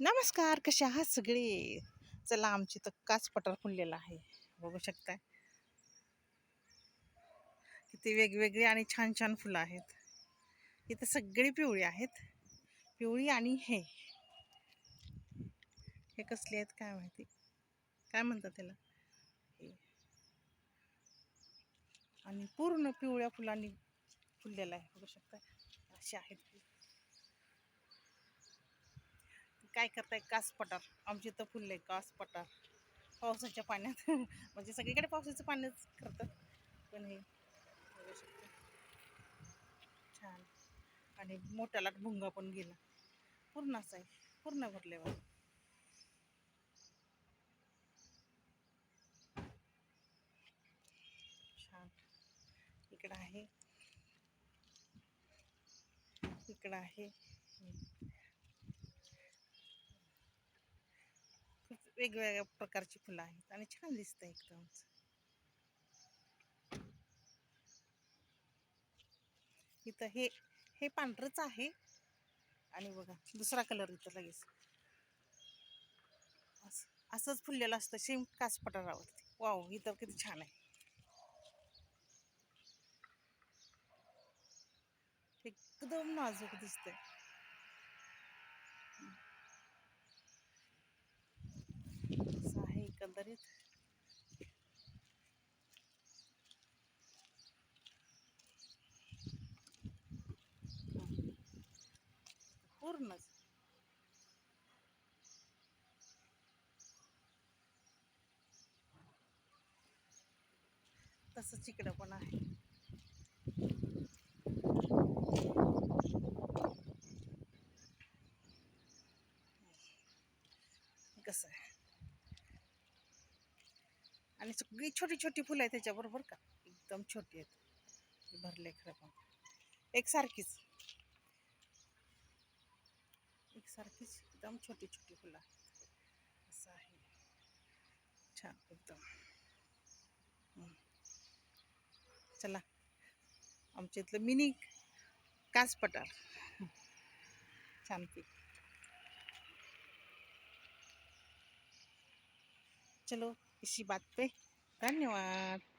नमस्कार कसे आहात सगळे? चला आमची तर काच पटार फुललेला आहे. बघू शकताय. किती वेगवेगळी आणि छान छान फुलं आहेत. इथं सगळी पिवळी आहेत. पिवळी आणि हे. हे कसले आहेत काय माहिती? काय म्हणतात त्याला? आणि पूर्ण पिवळ्या फुलांनी फुललेलं आहे. बघू शकताय. असे आहेत फुलं. काय करताय? कास पटार आमची तर फुलले कास पटार पावसाच्या पाण्यात. म्हणजे सगळीकडे पावसाचं पाण्याच करतात. पण हे बघू छान. आणि मोठा लाट भुंगा पण गेला. पूर्ण असा आहे. पूर्ण भरल्यावर छान. इकडं आहे. इकडं आहे. वेगवेगळ्या प्रकारची फुलं आहेत आणि छान दिसतं एकदम. इथं हे हे पांढरंच आहे. आणि बघा दुसरा कलर इथं लगेच. असं असंच फुललेलं असतं शेम कासपटारावरती वाव इथं किती छान आहे. एकदम नाजूक दिसतंय असं आहे एकंदरीत पूर्णच. तसंच इकडं पण आहे. कसं आहे? आणि सगळी छोटी छोटी फुलं आहेत त्याच्याबरोबर का? एकदम छोटी आहेत. भरले खरं पण. एकसारखीच. सारखीच एकदम छोटी छोटी फुलं. आहेत असं आहे. छान एकदम. चला. आमच्या इथलं मिनी काच पटार पीक. चलो इसी बात पे. धन्यवाद.